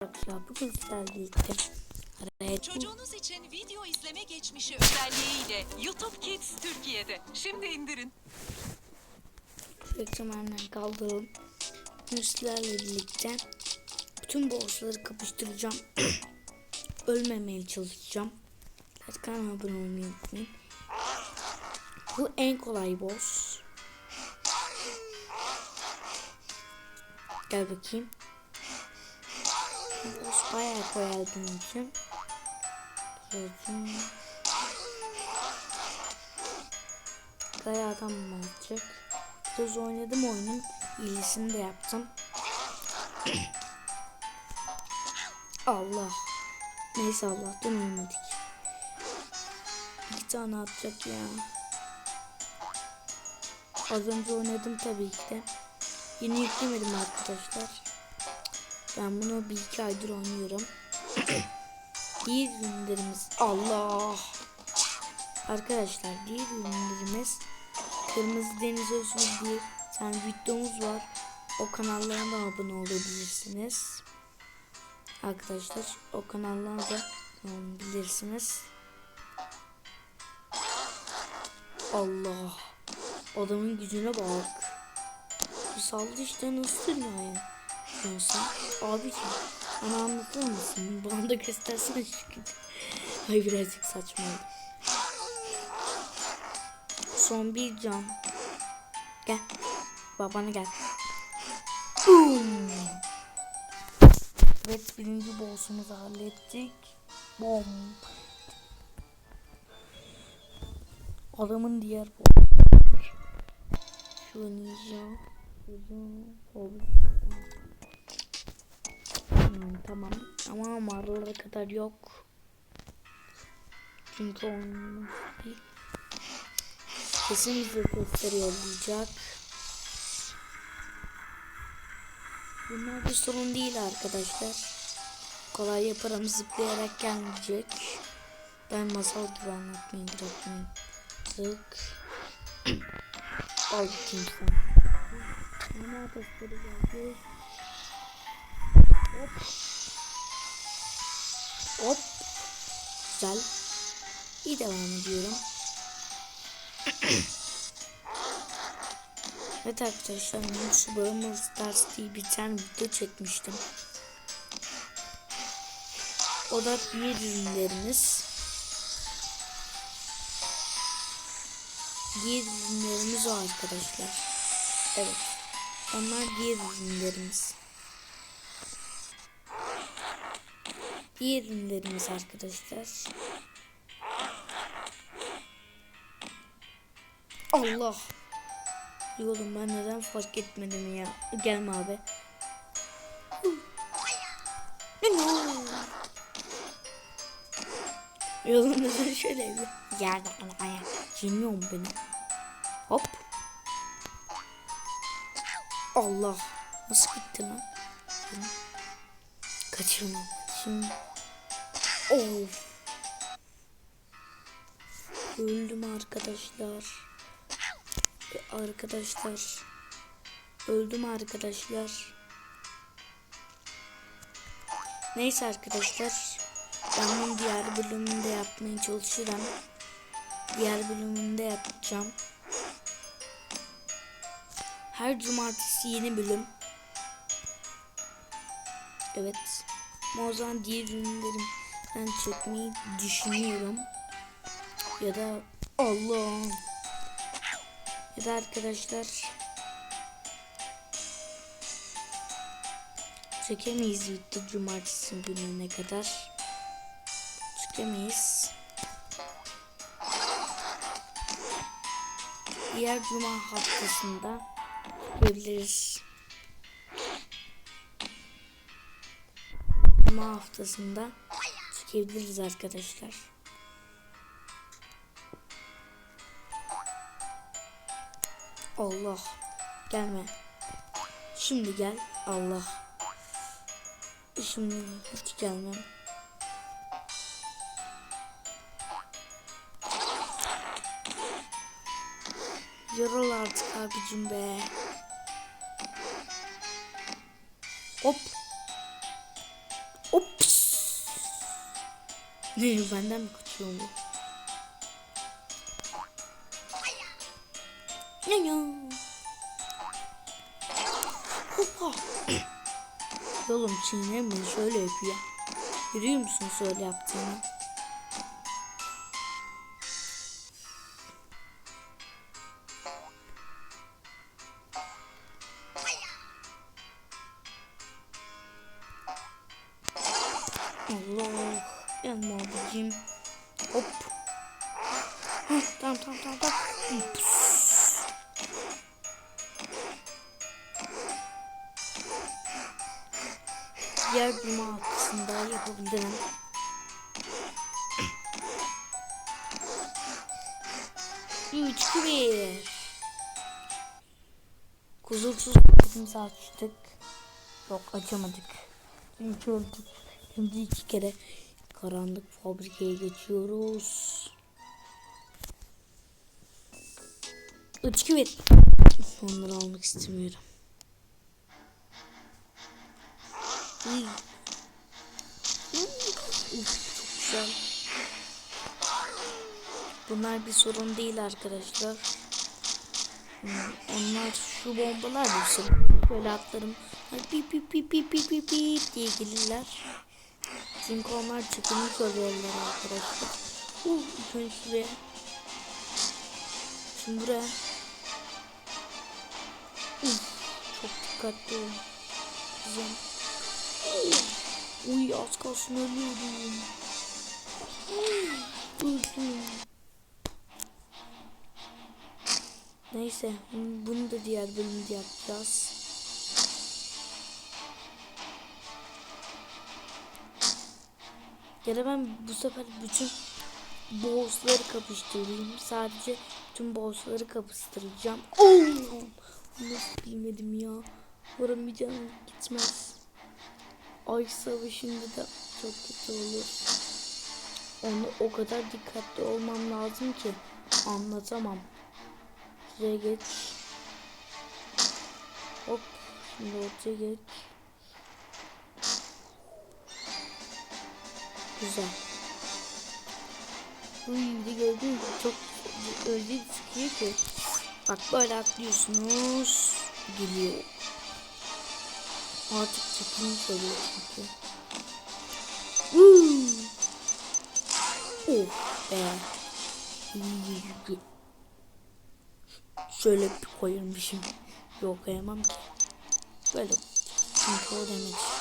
Arkadaşlar bugün sizlerle birlikte Çocuğunuz için video izleme geçmişi özelliğiyle YouTube Kids Türkiye'de. Şimdi indirin. reklamlarından kaldıralım. Sizlerle birlikte bütün borsaları kapıştıracağım. Ölmemeye çalışacağım. Kanalıma abone olmayı unutmayın. Bu en kolay boss. Gel bakayım. Boss bayağı benim için. Bakayım. Kaya adam mı olacak? Biraz oynadım oyunun. iyisini de yaptım. Allah. Neyse Allah'tan ölmedik. İki tane atacak ya. Az önce oynadım tabii ki de. Yeni yüklemedim arkadaşlar. Ben bunu bir iki aydır oynuyorum. diğer ürünlerimiz Allah. Arkadaşlar diğer ürünlerimiz Kırmızı Deniz Özgür diye tane videomuz var. O kanallarına da abone olabilirsiniz. Arkadaşlar o kanallarına da olabilirsiniz. Allah. Adamın gücüne bak. Saldı işte nasıl ya? Yoksa abiciğim bana anlatır mısın? Bana da göstersene gücü. Ay birazcık saçma oldu. Son bir can. Gel. Babana gel. Boom. Evet birinci boss'umuzu hallettik. Bom. Adamın diğer boss. Şu ninja. Hmm, tamam. Ama mağaralara kadar yok. Çünkü onun bir Kesin bize testleri yollayacak. Bunlar bir sorun değil arkadaşlar. Kolay yaparım zıplayarak gelmeyecek. Ben masal gibi anlatmayı bırakmayayım. Tık. Al. Ana testleri geldi. Hop. Hop. Güzel. İyi devam ediyorum. Evet arkadaşlar şu Brawl Stars diye bir tane video çekmiştim. O da diğer ürünlerimiz. Diğer ürünlerimiz o arkadaşlar. Evet. Onlar diğer ürünlerimiz. Diğer ürünlerimiz arkadaşlar. Allah. Yolum ben neden fark etmedim ya. Gelme abi. Yolum neden şöyle bir yerde kalaya. Yeniyorum beni. Hop. Allah. Nasıl gitti lan? Kaçırma. Şimdi. Of. Öldüm arkadaşlar. Arkadaşlar. Öldüm arkadaşlar. Neyse arkadaşlar. Ben bunu diğer bölümünde yapmaya çalışırım. Diğer bölümünde yapacağım. Her cumartesi yeni bölüm. Evet. Ama o zaman diğer ürünlerim ben çekmeyi düşünüyorum. Ya da Allah. Ya da arkadaşlar çekemeyiz video cumartesi gününe kadar. Çekemeyiz. Diğer cuma haftasında çekebiliriz. Cuma haftasında çekebiliriz arkadaşlar. Allah. Gelme. Şimdi gel. Allah. Şimdi hiç gelmem. Yorul artık abicim be. Hop. Benden mi kaçıyor? Ya ya. Hoppa. Oğlum çiğneme şöyle yapıyor. Görüyor musun öyle yaptığını? Allah. Yanma abicim. Hop. Hah, tamam tamam tamam tamam. Diğer cuma arkasında yapabilirim. Üç, bir. Kusursuz kapımızı açtık. Yok açamadık. Çünkü öldük. Şimdi iki kere karanlık fabrikaya geçiyoruz. İki, bir. Onları almak istemiyorum. Uf, çok güzel. Bunlar bir sorun değil arkadaşlar. Onlar şu bombalar da işte böyle atlarım. Pip pip pip pip pip pip diye gelirler. Çünkü onlar çekilmiş oluyorlar arkadaşlar. Uh, ilk önce şuraya. Şimdi buraya. Uh, çok dikkatli olun. Güzel. Uy az kalsın ölüyordum. Öldüm. Neyse bunu da diğer bölümde yapacağız. Ya da ben bu sefer bütün bossları kapıştırayım. Sadece bütün bossları kapıştıracağım. Oh! Nasıl bilmedim ya. Vuramayacağım gitmez. Ay savaşında da çok kötü olur. Onu o kadar dikkatli olmam lazım ki anlatamam. Şuraya geç. Hop. Şimdi ortaya geç. Güzel. Bir de gördün mü? Çok öyle sıkıyor ki. Bak böyle atlıyorsunuz. Geliyor. Artık çekilmiş oluyor çünkü. Uuu. Oh be. İyi. Şöyle bir koyulmuşum. Yok koyamam ki. Böyle. Çünkü o demek.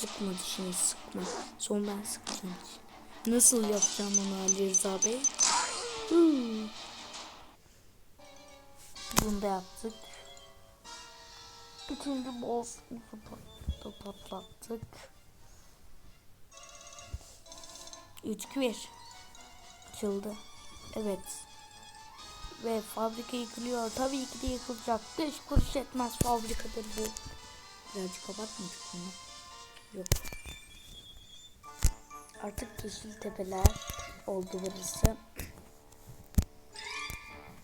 Sıkma dişini sıkma. Son ben sıkacağım. Nasıl yapacağım onu Ali Rıza Bey? Hmm. Bunu da yaptık. Bütün boss'umuzu pat- patlattık. 3 1 açıldı. Evet. Ve fabrika yıkılıyor. Tabii ki de yıkılacak. 5 kuruş etmez fabrikadır bu. Birazcık abartmadık mı? Artık yeşil tepeler oldu burası.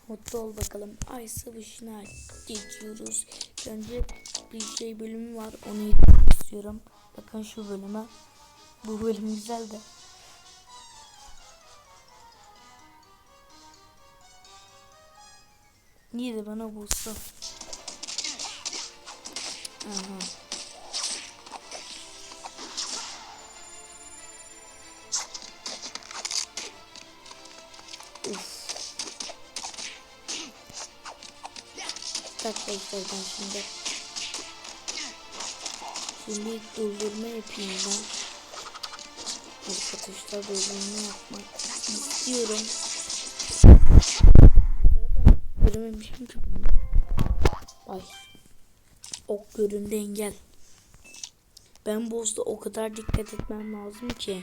Mutlu ol bakalım. Ay savaşına geçiyoruz. Önce bir şey bölümü var. Onu izlemek istiyorum. Bakın şu bölüme. Bu bölüm güzel de. Niye de bana bulsa? Aha. Arkadaşlar ben şimdi Şimdi doldurma yapayım ben. Arkadaşlar doldurma yapmak istiyorum. Görememişim ki bunu. Ay. Ok göründü engel. Ben boss'ta o kadar dikkat etmem lazım ki.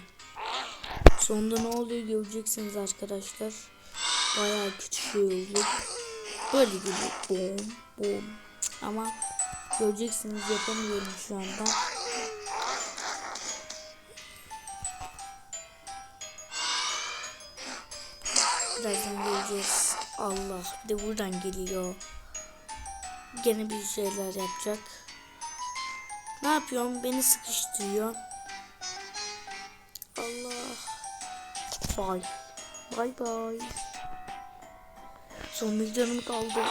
Sonunda ne oluyor göreceksiniz arkadaşlar. Bayağı kötü şey olacak. Böyle gibi bom. Ama göreceksiniz yapamıyorum şu anda. Birazdan göreceğiz. Allah bir de buradan geliyor. Gene bir şeyler yapacak. Ne yapıyorum? Beni sıkıştırıyor. Allah. Bay. Bay bay. Son canım kaldı.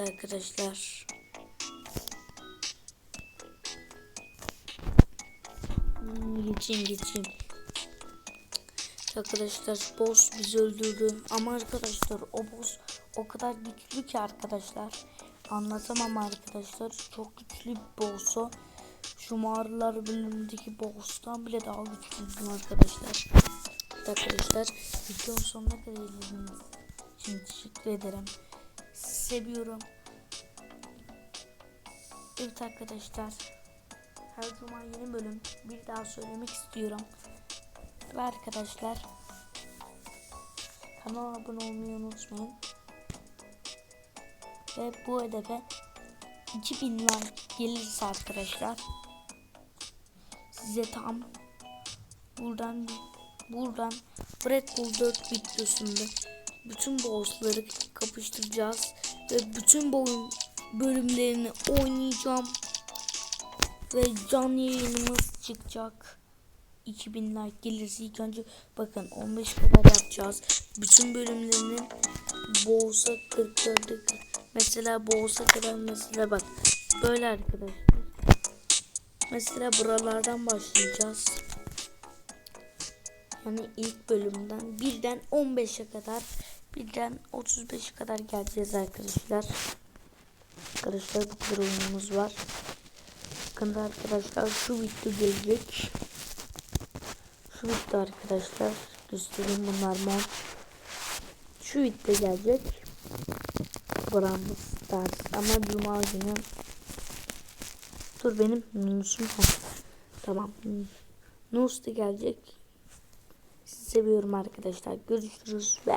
Arkadaşlar. Hmm, Geçeyim geçeyim. Arkadaşlar boss bizi öldürdü. Ama arkadaşlar o boss o kadar güçlü ki arkadaşlar. Anlatamam arkadaşlar. Çok güçlü bir boss o. Şu mağaralar bölümündeki boss'tan bile daha güçlüydüm arkadaşlar. Arkadaşlar videonun sonuna kadar izlediğiniz için teşekkür ederim. Seviyorum. Evet arkadaşlar. Her zaman yeni bölüm bir daha söylemek istiyorum. Ve arkadaşlar kanala abone olmayı unutmayın. Ve bu hedefe 2000 like gelirse arkadaşlar size tam buradan buradan Red Bull 4 videosunda bütün bossları kapıştıracağız ve bütün boyun bölümlerini oynayacağım. Ve canlı yayınımız çıkacak. 2000 like gelirse ilk önce bakın 15 kadar yapacağız. Bütün bölümlerini boss'a 44'e mesela boss'a kadar mesela bak böyle arkadaşlar. Mesela buralardan başlayacağız. Yani ilk bölümden birden 15'e kadar birden 35'e kadar geleceğiz arkadaşlar. Arkadaşlar bu kadar oyunumuz var. Bakın arkadaşlar şu video gelecek. Şu video arkadaşlar göstereyim bunlar mı şu video gelecek. Brawl Stars ama Cuma günü. Dur benim Nus'um tamam. Nus da gelecek. Sizi seviyorum arkadaşlar. Görüşürüz. Ve